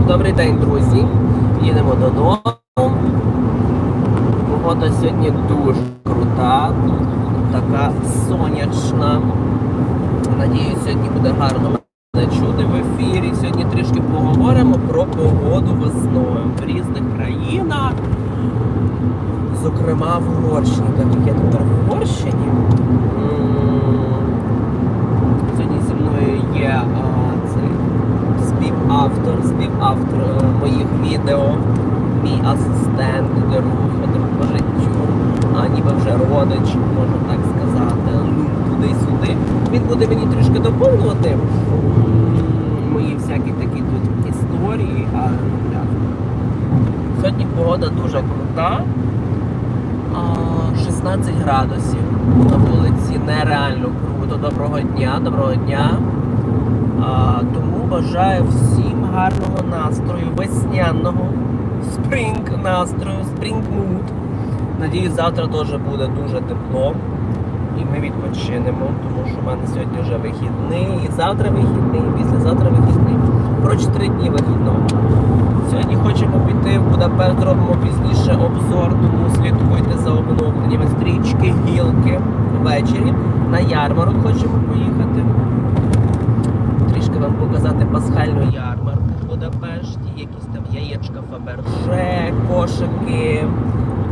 Так, добрий день, друзі. Їдемо додому. Погода сьогодні дуже крута, така сонячна. Надіюсь, сьогодні буде гарно мене чути в ефірі. Сьогодні трішки поговоримо про погоду весною в різних країнах. Зокрема, в Угорщині, так як я тепер в Угорщині. Сьогодні зі мною є співавтор, співавтор е, моїх відео, мій асистент, друг, друг по життю, а ніби вже родич, можна так сказати, ну туди-сюди. Він буде мені трішки доповнювати мої всякі такі тут історії. А. Сьогодні погода дуже крута. 16 градусів на вулиці, нереально круто. Доброго дня, доброго дня. А, тому бажаю всім гарного настрою, весняного, спринг настрою, спринг муд. Надіюсь, завтра теж буде дуже тепло. І ми відпочинемо, тому що в мене сьогодні вже вихідний, і завтра вихідний, і післязавтра вихідний. Коротше, три дні вихідного. Сьогодні хочемо піти в Будапешт, зробимо пізніше обзор, тому слідкуйте за обновленнями стрічки, гілки ввечері. На ярмарок хочемо поїхати пасхальну ярмарку в Будапешті, якісь там яєчка Фаберже, кошики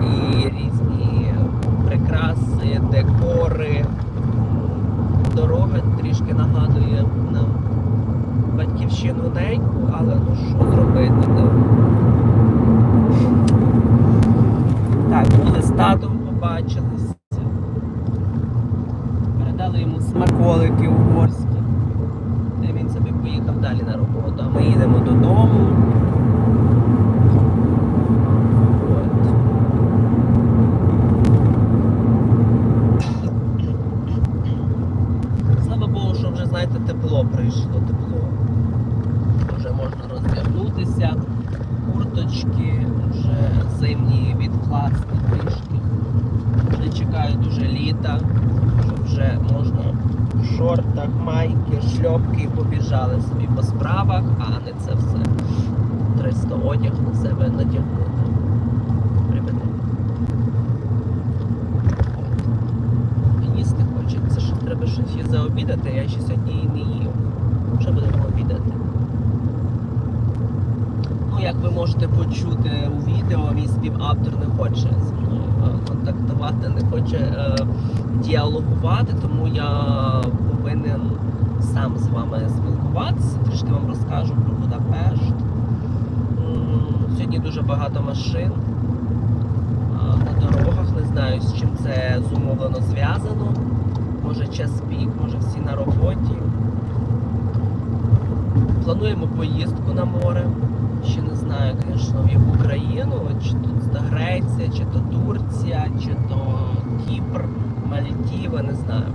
і різні прикраси, декори. Дорога трішки нагадує нам батьківщину неньку, але ну що зробити? Так, були з татом побачилися. Передали йому смаколики угорські. Де він собі поїхав далі на роботу. А ми їдемо додому. Слава Богу, що вже, знаєте, тепло прийшло, тепло. Вже можна роздягнутися, курточки, вже зимні відкласти трішки. Вже чекаю літа, що вже можна шортах, майки, шльопки побіжали собі по справах, а не це все 300 одяг на себе. От. Їсти хочеться, що треба щось і заобідати, я ще сьогодні і не їв. Що будемо обідати? Ну, як ви можете почути у відео, мій співавтор не хоче зі мною е, контактувати, не хоче е, діалогувати, тому я повинен сам з вами спілкуватися. Трішки вам розкажу про Будапешт. Сьогодні дуже багато машин на дорогах. Не знаю, з чим це зумовлено зв'язано. Може час пік, може всі на роботі. Плануємо поїздку на море. Ще не знаю, звісно, в яку країну, чи тут Греція, чи то Турція, чи то Кіпр, Мальдіви, не знаю.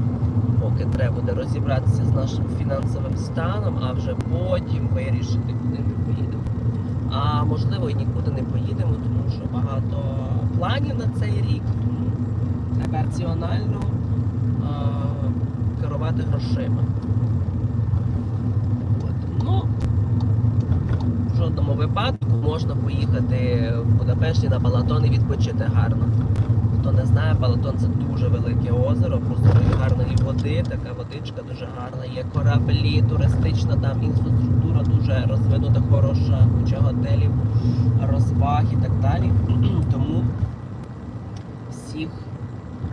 Поки треба буде розібратися з нашим фінансовим станом, а вже потім вирішити, куди ми поїдемо. А можливо і нікуди не поїдемо, тому що багато планів на цей рік. Тому раціонально а, керувати грошима. Ну, в жодному випадку можна поїхати в Будапешті на Балатон і відпочити гарно. Хто не знає, Балатон це дуже велике озеро, прозорої гарної води, така водичка дуже гарна. Є кораблі, туристична там інфраструктура дуже розвинута, хороша, куча готелів, розваг і так далі. Тому всіх,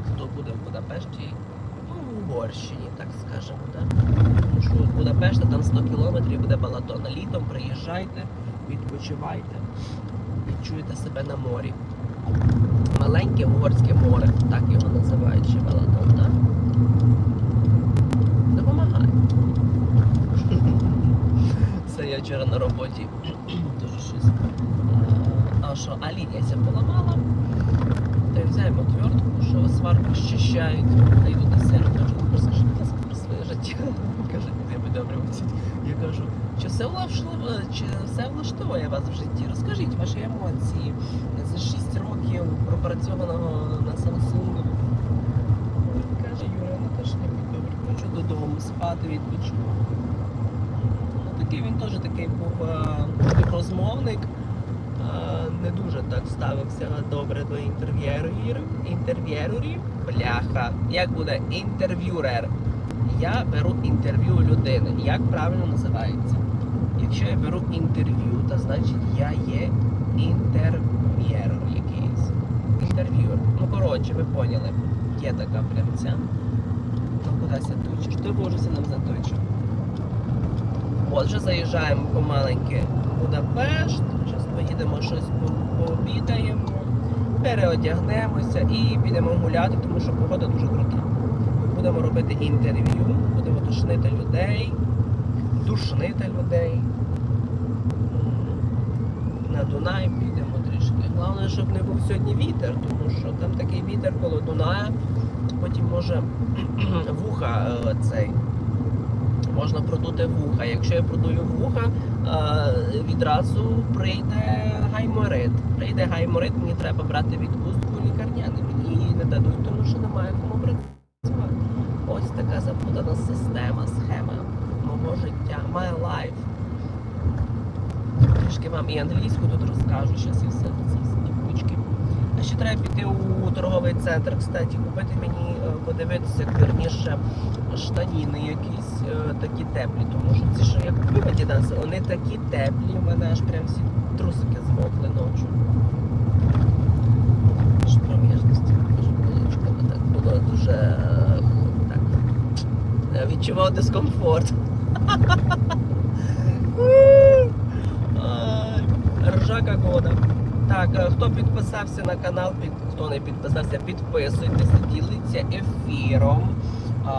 хто буде в Будапешті, ну, в Угорщині, так скажемо? Тому що з Будапешта там 100 кілометрів буде Балатон. Літом приїжджайте, відпочивайте, відчуєте себе на морі. Маленьке угорське море, так його називають ще так? Допомагає. Це я вчора на роботі дуже щось. е, А що, а лінія ся поламала. Та й взяємо отвертку, що сварку щищають, йду до сиру, кажу, розкажи, будь ласка, про своє життя. Кажуть, де ви добре вчить. Я кажу, чи все влаштовує, чи все влаштовує вас в житті? Розкажіть ваші емоції за 6 років пропрацьованого на Samsung. Каже, Юра, ну теж не добре, хочу додому спати, відпочивати. Ну, років, він теж такий був е, розмовник. Е, Не дуже так ставився добре до інтерв'єрів. Інтерв'єрів, бляха. Як буде інтерв'юрер? Я беру інтерв'ю людини. Як правильно називається? Якщо я беру інтерв'ю, то значить я є інтерв'єр якийсь. Інтерв'юер. Ну коротше, ви поняли. Є така прям ця. Ну кудись я точиш? Ти божуся нам заточив. От вже заїжджаємо помаленьки в Будапешт. Зараз поїдемо щось по- пообідаємо, переодягнемося і підемо гуляти, тому що погода дуже крута. Будемо робити інтерв'ю, будемо душнити людей, душнити людей. На Дунай підемо трішки. Головне, щоб не був сьогодні вітер, тому що там такий вітер коло Дуная, потім може вуха е, цей. Можна продути вуха. Якщо я продую вуха, е, відразу прийде гайморит. Прийде гайморит, мені треба брати відпустку лікарняний. Мені не дадуть, тому що немає кому працювати. Ось така система, схема мого життя. My life. Трішки вам і англійську тут розкажу, зараз і все ці кучки. А ще треба піти у торговий центр, кстати, купити мені, е, подивитися, вірніше, штаніни якісь е, такі теплі, тому що ці, що я купив Adidas, вони такі теплі, у мене аж прям всі трусики змокли ночі. Аж проміжності, поличками, так було дуже. Я відчував дискомфорт. Ржака года. Так, е, хто підписався на канал, хто не підписався, підписуйтеся, діліться ефіром,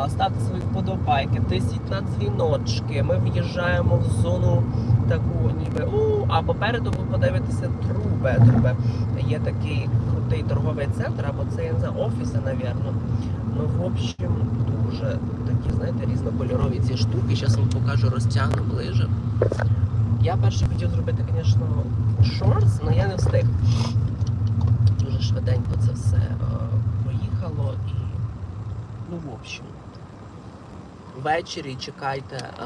ставте свої вподобайки, тисніть на дзвіночки. Ми в'їжджаємо в зону таку, ніби у, а попереду ви подивитеся трубе. Трубе. Є такий крутий торговий центр, або це знаю, офіси, навірно. Ну, в общем, дуже такі, знаєте, різнокольорові ці штуки. Зараз вам покажу, розтягну ближе. Я перше хотів зробити, звісно, шортс, але я не встиг. Дуже швиденько це все е, поїхало і. Ну, в общем. Ввечері чекайте, е,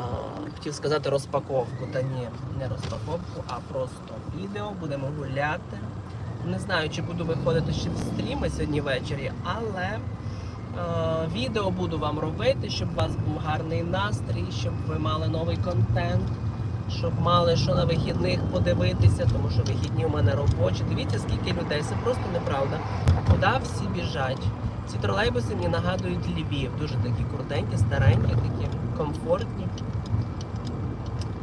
хотів сказати розпаковку, та ні, не розпаковку, а просто відео, будемо гуляти. Не знаю, чи буду виходити ще в стріми сьогодні ввечері, але відео буду вам робити, щоб у вас був гарний настрій, щоб ви мали новий контент щоб мали що на вихідних подивитися, тому що вихідні у мене робочі. Дивіться, скільки людей, це просто неправда. Куди всі біжать? Ці тролейбуси мені нагадують Львів. Дуже такі крутенькі, старенькі, такі комфортні.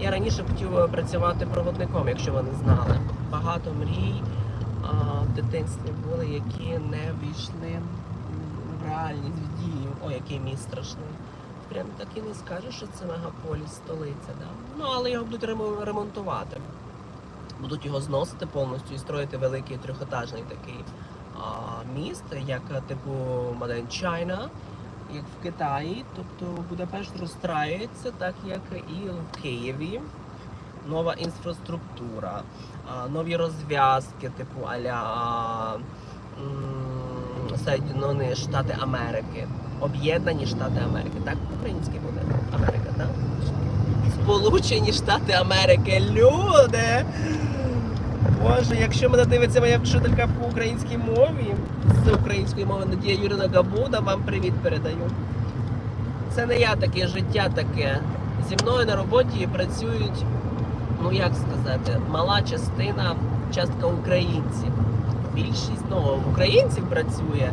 Я раніше хотів е, працювати проводником, якщо ви не знали. Багато мрій в дитинстві були, які не війшли реальність, в дію. Ой, який міст страшний прям так і не скажеш, що це мегаполіс, столиця, да? Ну, але його будуть ремонтувати. Будуть його зносити повністю і строїти великий трьохетажний такий а, міст, як типу Modern China, як в Китаї. Тобто Будапешт розстраюється, так як і в Києві. Нова інфраструктура, а, нові розв'язки, типу аля м, Соединені Штати Америки. Об'єднані Штати Америки. Так по-українськи буде Америка, так? Сполучені Штати Америки. Люди! Боже, якщо мене дивиться моя вчителька по українській мові, з української мови Надія Юрина Габуда, вам привіт передаю. Це не я таке, життя таке. Зі мною на роботі працюють, ну як сказати, мала частина, частка українців. Більшість ну, українців працює,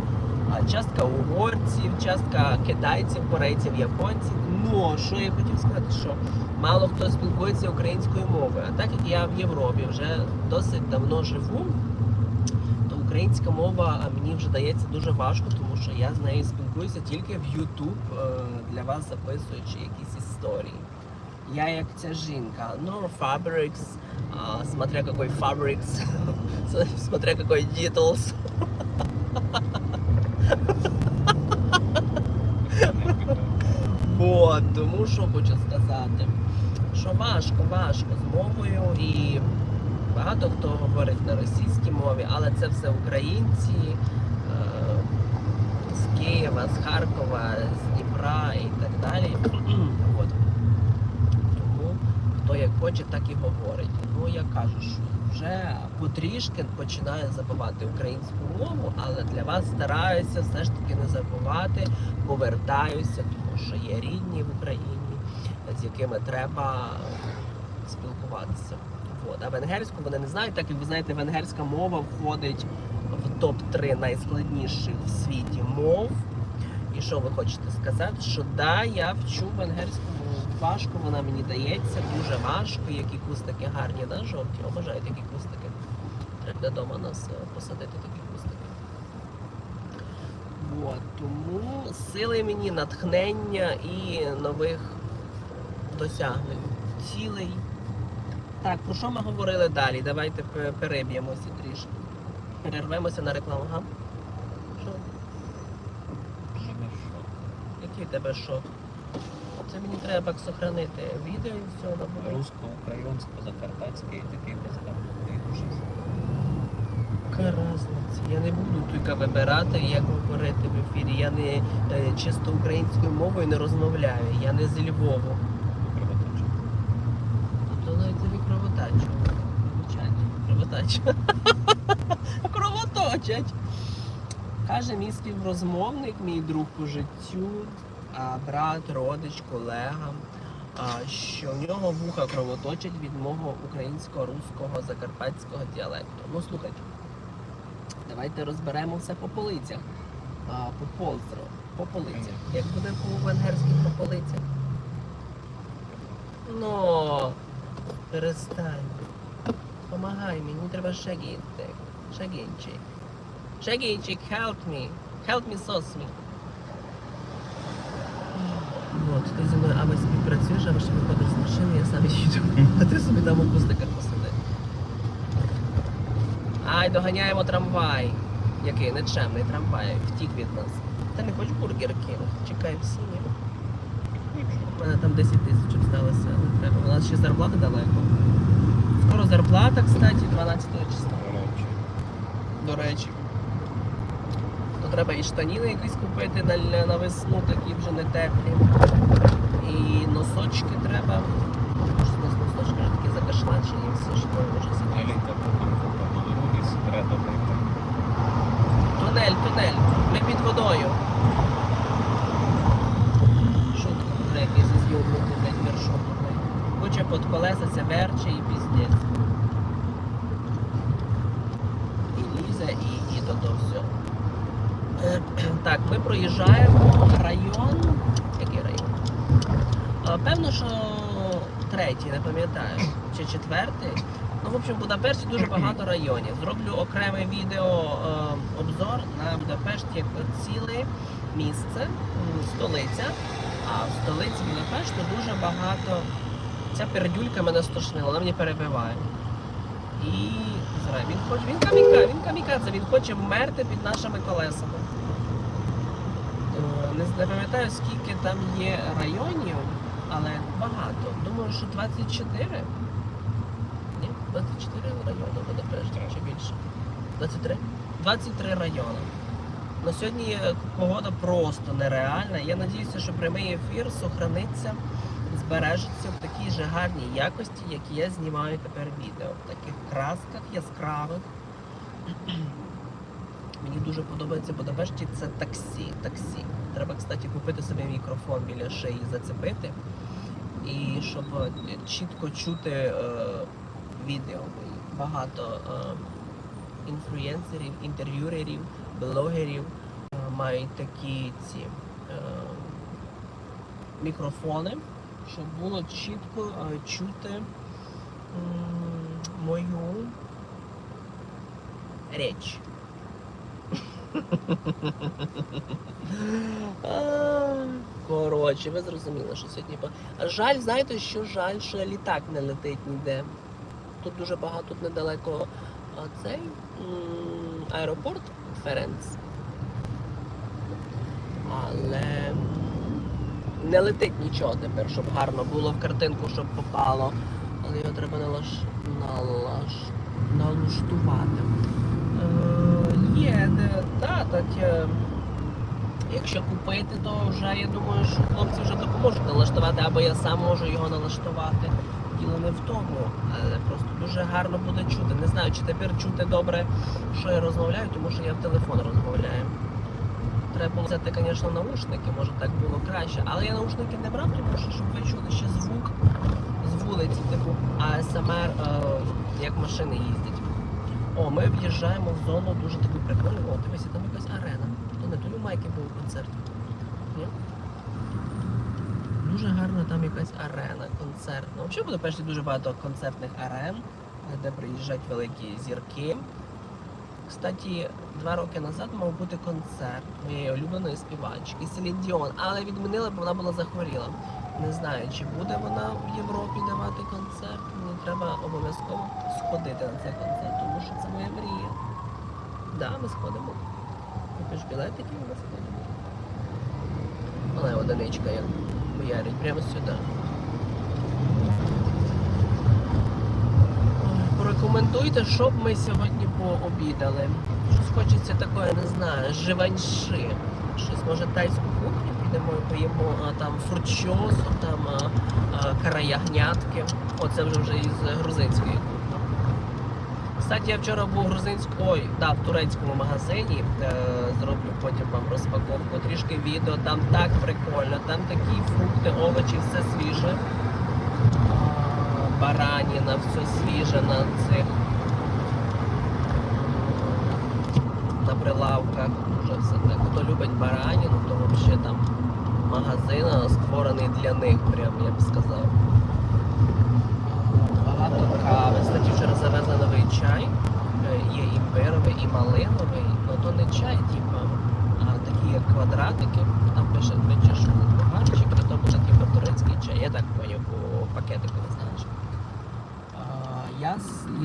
а частка угорців, частка китайців, корейців, японців. Ну, що я хотів сказати, що мало хто спілкується українською мовою. А так як я в Європі вже досить давно живу, то українська мова мені вже дається дуже важко, тому що я з нею спілкуюся тільки в YouTube, е, для вас записуючи якісь історії. Я як ця жінка, ну, Fabrics, а, смотря какой Fabrics, смотря какой Details. От, тому що хочу сказати, що важко, важко з мовою і багато хто говорить на російській мові, але це все українці е, з Києва, з Харкова, з Дніпра і так далі. Як хоче, так і говорить. Ну я кажу, що вже потрішки починаю забувати українську мову, але для вас стараюся все ж таки не забувати, повертаюся, тому що є рідні в Україні, з якими треба спілкуватися. От. А венгерську вони не знають, так як ви знаєте, венгерська мова входить в топ-3 найскладніших в світі мов. І що ви хочете сказати? Що да, я вчу венгерську мову. Важко вона мені дається, дуже важко. Які кустики гарні, да, жовті. Обожаю такі кустики. Треба вдома нас е, посадити такі кустики. От, тому сили мені натхнення і нових досягнень, цілей. Так, про що ми говорили далі? Давайте переб'ємося трішки. Перервемося на рекламу. Ага. Що? Який тебе шок? Це мені треба сохранити відео і все на і такий там ужас. Яка разниця? Я не буду тільки вибирати, як говорити в ефірі. Я не е, чисто українською мовою не розмовляю. Я не з Львову. Кровоточить. Тобто навіть тобі кровотачу. Кровотачу. Кровоточать. Каже мій співрозмовник, мій друг по життю, брат, родич, колега, що в нього вуха кровоточать від мого українського, руського, закарпатського діалекту. Ну слухайте, давайте розберемо все по полицях. По ползро, по полицях. Як буде по венгерських по полицях? Ну, перестань. Помагай мені, треба шагінчик. Шагінчик. Шагінчик, help me. Help me sauce me. От, ти зі мною або співпрацюєш, ще виходиш з машини, я сам їду. А ти собі там у кустиках посиди. Ай, доганяємо трамвай. Який нечемний трамвай, втік від нас. Та не хоч бургер кинув. Чекай всі. У мене там 10 тисяч осталося, не треба. У нас ще зарплата далеко. Скоро зарплата, кстати, 12 числа. До речі. То треба і штаніни якісь купити на, на весну, такі вже не теплі. І носочки треба. Щось у нас носочки вже такі закашлачені, все що може дорогі збере добре. Тунель, тунель. Ми під водою. Шутка, вже якийсь зйомнути, блядь, вершок. Хоче під колеса це верче і піздець. І лізе, і, і то то все. Е, Так, ми проїжджаємо район? Певно, що третій, не пам'ятаю, чи четвертий. Ну, в общем, в Будапешті дуже багато районів. Зроблю окреме відео е, обзор на Будапешт як ціле місце, столиця. А в столиці Будапешту дуже багато. Ця пердюлька мене стошнила, вона мені перебиває. І зра, він хоче. Він каміка, він камікадзе, він хоче вмерти під нашими колесами. Не, пам'ятаю, скільки там є районів, але багато. Думаю, що 24. Ні, 24 райони Будапешта чи більше. 23? 23 райони. На сьогодні погода просто нереальна. Я надіюся, що прямий ефір сохраниться, збережеться в такій же гарній якості, як я знімаю тепер відео. В таких красках яскравих. Мені дуже подобається Будапешті це таксі. таксі. Треба, кстати, купити собі мікрофон біля шиї, зацепити. І щоб е, чітко чути е, відео. Багато е, інфлюенсерів, інтерв'юерів, блогерів е, мають такі ці е, мікрофони, щоб було чітко е, чути м, мою річ. Коротше, ви зрозуміли, що сьогодні. по- Жаль, знаєте, що жаль, що літак не летить ніде. Тут дуже багато, тут недалеко цей аеропорт Ференц. Але не летить нічого тепер, щоб гарно було в картинку, щоб попало. Але його треба налаш... налаш... налаштувати. Е, є, де, так. Е, якщо купити, то вже я думаю, що хлопці вже допоможуть налаштувати, або я сам можу його налаштувати. діло не в тому, але просто дуже гарно буде чути. Не знаю, чи тепер чути добре, що я розмовляю, тому що я в телефон розмовляю. Треба було взяти, звісно, наушники, може так було краще. Але я наушники не брав, тому що щоб ви чули ще звук з вулиці, типу АСМР, е, як машини їздять. О, ми в'їжджаємо в зону дуже таку прикольну. О, дивися, там якась арена. То не то Майки був концерт. Ні? Дуже гарна там якась арена концертна. Взагалі в Будапешті дуже багато концертних арен, де приїжджають великі зірки. Кстати, два роки назад мав бути концерт моєї улюбленої співачки Селін Діон, але відмінили, бо вона була захворіла. Не знаю, чи буде вона в Європі давати концерт. Мені треба обов'язково сходити на цей концерт, тому що це моя мрія. Да, ми сходимо. Купиш білетики, ми сходимо. Але одиничка як боярить прямо сюди. Порекомендуйте, щоб ми сьогодні пообідали. Щось хочеться такое, не знаю, живанши. Щось може тайську кухню підемо і поїмо а, там фурчозу, там караягнятки. Оце вже вже із грузинської кухні. Кстати, я вчора був в ой, да, в турецькому магазині. Е, зроблю потім вам розпаковку, трішки відео. Там так прикольно, там такі фрукти, овочі, все свіже. Бараніна, все свіже на цих на прилавках. Дуже все так. Хто любить бараніну, то взагалі там магазин створений для них, прям я б сказав. Багато кави. Кстати, вчора завезли новий чай. Е, Є імбировий, і малиновий. Ну то не чай, типу, а такі як квадратики. Там пише двічі, що багатчик, а то буде типу турецький чай. Я так поняв по пакетику, не знаєш. Я,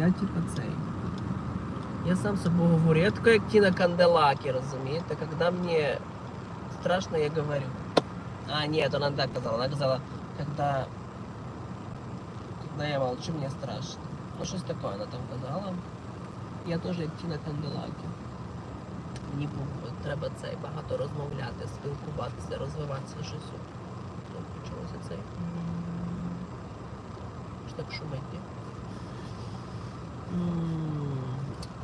я типу цей. Я сам собою говорю, я такой, як Тіна Канделаки, розумієте? Когда мне страшно, я говорю. А, нет, она так казала. Она казала, когда, когда я молчу, мне страшно. Ну, щось таке вона там казала. Я теж як Тіна Канделаки. Мені треба цей багато розмовляти, спілкуватися, розвиватися щось. Ну, почалося цей. Що так шумить,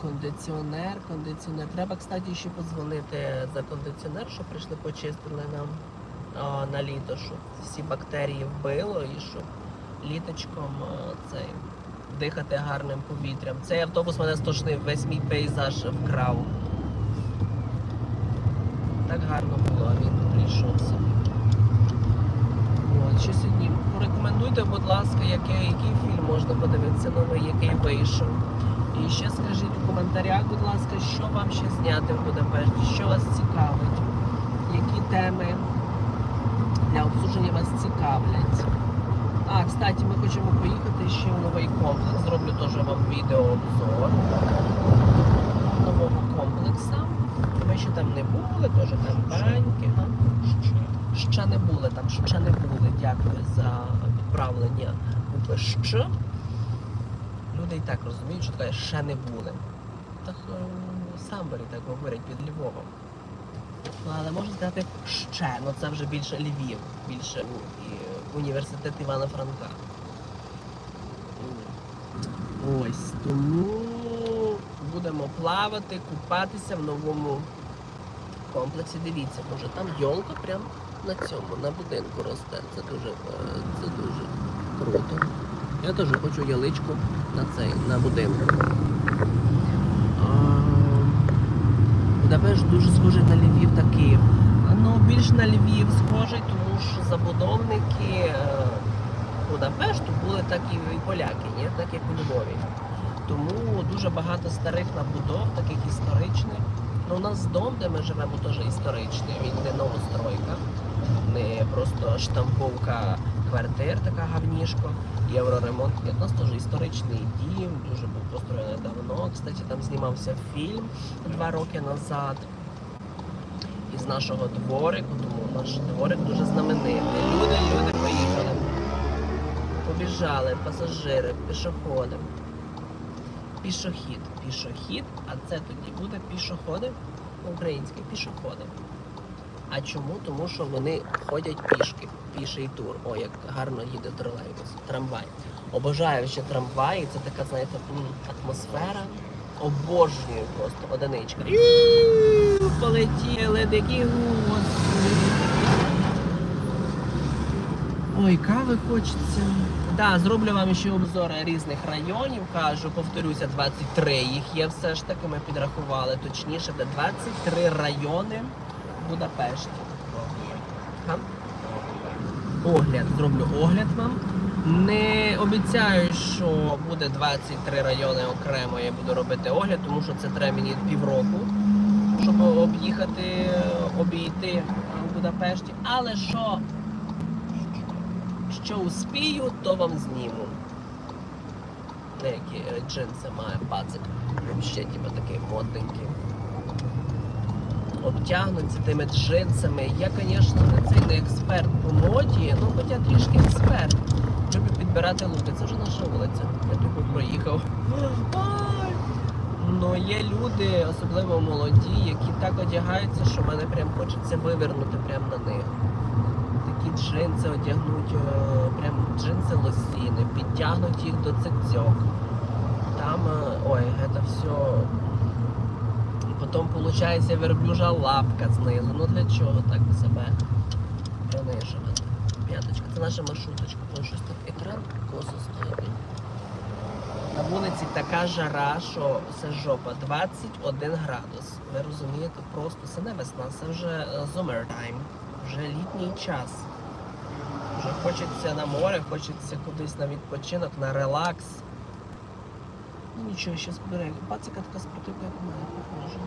Кондиціонер, кондиціонер. Треба, кстати, ще подзвонити за кондиціонер, щоб прийшли, почистили нам а, на літо, щоб всі бактерії вбило і щоб літочком а, цей, дихати гарним повітрям. Цей автобус мене стошнив, весь мій пейзаж вкрав. Так гарно було, а він прийшов собі. От, що сьогодні. Порекомендуйте, будь ласка, який, який фільм можна подивитися новий, який вийшов. І ще скажіть у коментарях, будь ласка, що вам ще зняти в Будапешті, що вас цікавить, які теми для обсудження вас цікавлять. А, кстати, ми хочемо поїхати ще в новий комплекс. Зроблю теж вам відеообзор нового комплексу. Ми ще там не були, теж там баньки. Ще не були там, ще не були. Дякую за відправлення букви «щ». Люди і так розуміють, що таке ще не були. Так самбері так говорять під Львовом. Ну, але можна сказати ще, ну це вже більше Львів, більше і, університет Івана Франка. Ось тому будемо плавати, купатися в новому комплексі. Дивіться, може там йолка прям на цьому, на будинку росте. Це дуже, е, це дуже круто. Я теж хочу яличку на цей, на будинку. А, Будапешт дуже схожий на Львів та Київ. Ну, більш на Львів схожий, тому що забудовники е, Будапешту були так і поляки, ні? так як у Львові. Тому дуже багато старих набудов, таких історичних. Ну, у нас дом, де ми живемо, теж історичний. Він не новостройка, не просто штамповка квартир, така гавнішко, євроремонт. Ні, У нас теж історичний дім, дуже був построєний давно. Кстати, там знімався фільм два роки назад із нашого дворику, тому наш дворик дуже знаменитий. Люди, люди поїхали. Побіжали пасажири, пішоходи. Пішохід, пішохід, а це тоді буде пішоходи українські пішоходи. А чому? Тому що вони ходять пішки, піший тур. О, як гарно їде тролейбус, трамвай. Обожаю ще трамваї, це така, знаєте, атмосфера. Обожнюю просто одиничка. Полетіли дикі гуси. Ой, кави хочеться. Да, зроблю вам ще обзори різних районів. Кажу, повторюся, 23 їх є все ж таки. Ми підрахували точніше, де 23 райони в Будапешті. Огляд, зроблю огляд вам. Не обіцяю, що буде 23 райони окремо. Я буду робити огляд, тому що це треба мені півроку, щоб об'їхати, обійти в Будапешті. Але що що успію, то вам зніму. Деякі е, джинси має пацик. Ще типу такий модненький. Обтягнуті тими джинсами. Я, звісно, не цей не експерт по моді, ну хоча трішки експерт. Люблю підбирати луки. Це вже наша вулиця. Я тупо проїхав. Ну є люди, особливо молоді, які так одягаються, що мене прям хочеться вивернути прямо на них такі джинси одягнуть, е, прям джинси лосіни, підтягнуть їх до цицьок. Там, е, ой, це все. Потім виходить верблюжа лапка знизу. Ну для чого так себе принижувати? П'яточка, це наша маршруточка, тому щось тут екран косо стоїть. На вулиці така жара, що це жопа, 21 градус. Ви розумієте, просто це не весна, це вже summer time, вже літній час. Вже хочеться на море, хочеться кудись на відпочинок, на релакс. Ну нічого, ще зберемо. Пацика така спортивка, як у мене похожа.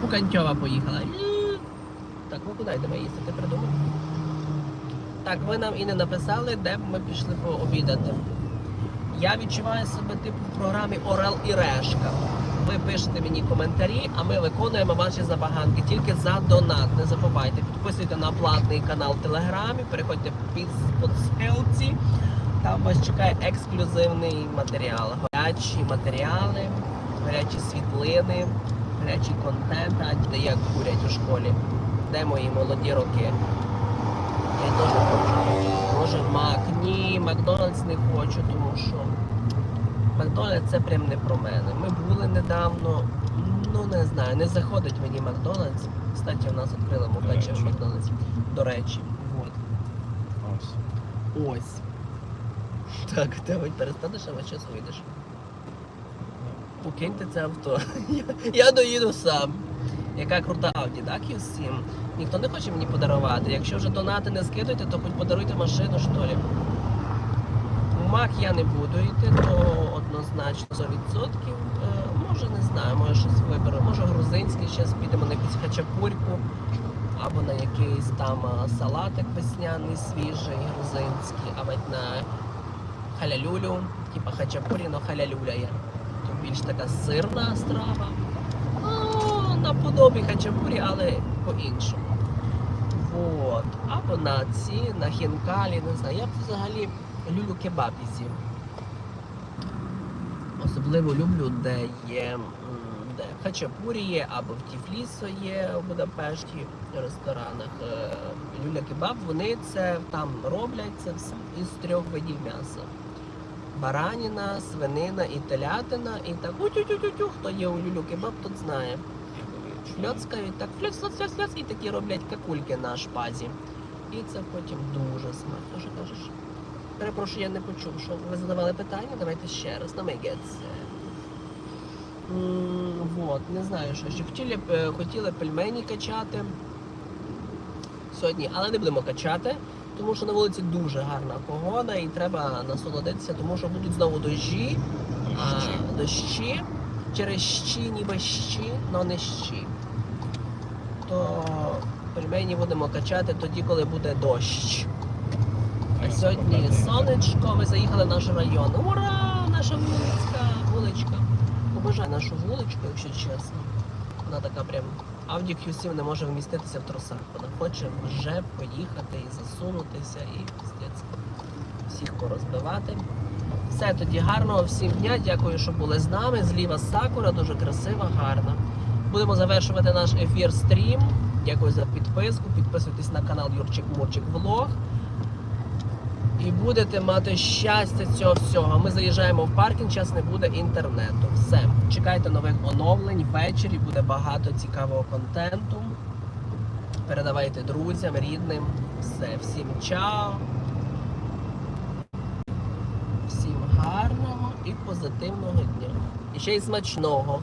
Пукантьова поїхала. Так, ми куди йдемо їсти? Ти придумав? Так, ви нам і не написали, де б ми пішли пообідати. Я відчуваю себе типу в програмі Орел і Решка. Ви пишете мені коментарі, а ми виконуємо ваші забаганки тільки за донат. Не забувайте, підписуйте на платний канал в Телеграмі, переходьте під по ссылці. Там вас чекає ексклюзивний матеріал. Гарячі матеріали, гарячі світлини, гарячий контент, де як курять у школі. Де мої молоді роки? Я теж хочу. Може Мак? Ні, Макдональдс не хочу, тому що Макдональдс це прям не про мене. Ми були недавно, ну не знаю, не заходить мені Макдональдс. Кстати, у нас відкрили мукаче в. Макдональдс. До речі, от. Ось. Ось. Так, ти хоч перестанеш, а час вийдеш. Покиньте це авто. Я, доїду сам. Яка крута Audi, так, Q7. Ніхто не хоче мені подарувати. Якщо вже донати не скидуєте, то хоч подаруйте машину, що ли. Мак я не буду йти, то однозначно 100%. Е, може, не знаю, може щось виберу. Може грузинський, зараз підемо на якусь хачапурьку або на якийсь там салатик весняний, свіжий, грузинський, або на халялюлю, типа хачапурі, но халялюля є. То більш така сирна страва. Ну, наподобі хачапурі, але по-іншому. Вот. Або на ці, на хінкалі, не знаю. Я б взагалі люблю кебаб з'їв. Особливо люблю, де є де хачапурі є, або в Тіфлісо є у Будапешті ресторанах. Е, Люля кебаб, вони це там роблять це все із трьох видів м'яса. Бараніна, свинина і телятина, і так утю-тю-тю-тю, хто є у люлю кебаб, тот знає. Фльоцкають, так фльоц, фльоц, фльоц, фльоц, і такі роблять какульки на шпазі. І це потім дуже смачно. Що кажеш? Перепрошую, я не почув, що ви задавали питання, давайте ще раз. На мегець. Вот, не знаю, що ще хотіли, б, е, хотіли пельмені качати сьогодні, але не будемо качати, тому що на вулиці дуже гарна погода і треба насолодитися, тому що будуть знову дощі, а, дощі через щі, ніби щі, але не щі. То пельмені будемо качати тоді, коли буде дощ. А сьогодні сонечко, ми заїхали в наш район. Ура! Наша вуличка, вуличка. Обожаю нашу вуличку, якщо чесно. Вона така прям. Audi Q7 не може вміститися в тросах. Вона хоче вже поїхати і засунутися, і піздець. Всіх порозбивати. Все тоді гарного всім дня. Дякую, що були з нами. Зліва Сакура, дуже красива, гарна. Будемо завершувати наш ефір стрім. Дякую за підписку. Підписуйтесь на канал Юрчик Мурчик Влог. І будете мати щастя цього всього. Ми заїжджаємо в паркінг, зараз не буде інтернету. Все. Чекайте нових оновлень. Ввечері буде багато цікавого контенту. Передавайте друзям, рідним. Все. Всім чао. Всім гарного і позитивного дня. І ще й смачного.